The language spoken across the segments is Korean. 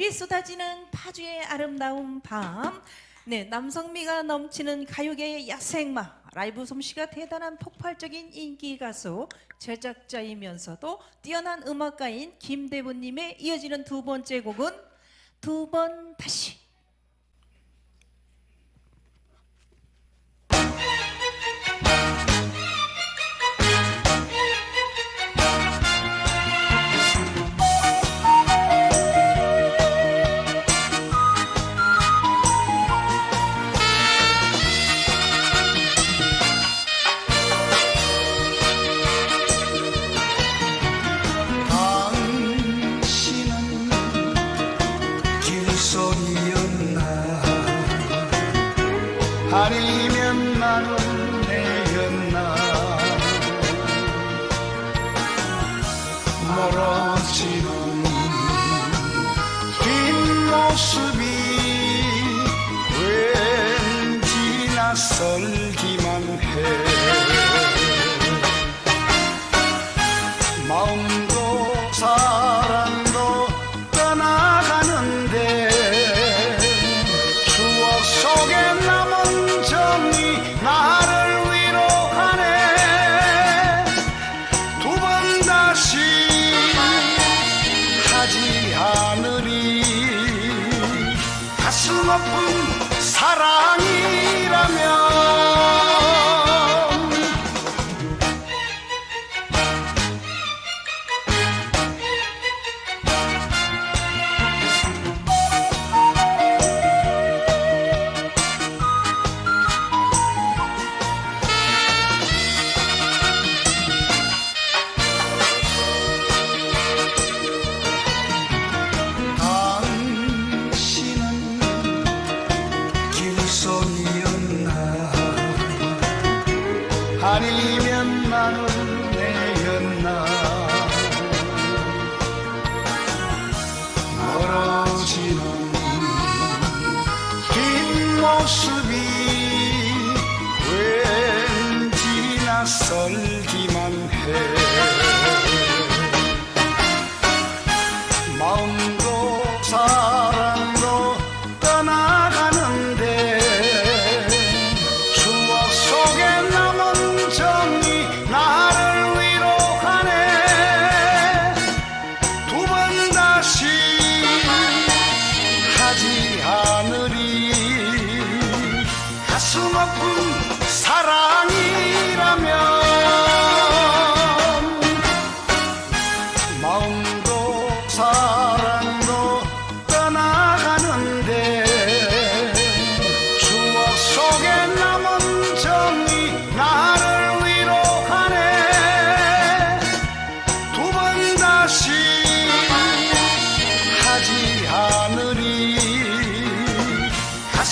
별빛 쏟아지는 파주의 아름다운 밤. 네, 남성미가 넘치는 가요계의 야생마. 라이브 솜씨가 대단한 폭발적인 인기 가수, 제작자이면서도 뛰어난 음악가인 김대부님의 이어지는 두 번째 곡은 두 번 다시. 아니면 나는 내였나? 멀어지는 아픈 사랑이라면 손이었나? 아니면 나는 내였나? 멀어지는 뒷모습이 왠지 낯설기만 해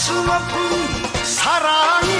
가슴 아픈 사랑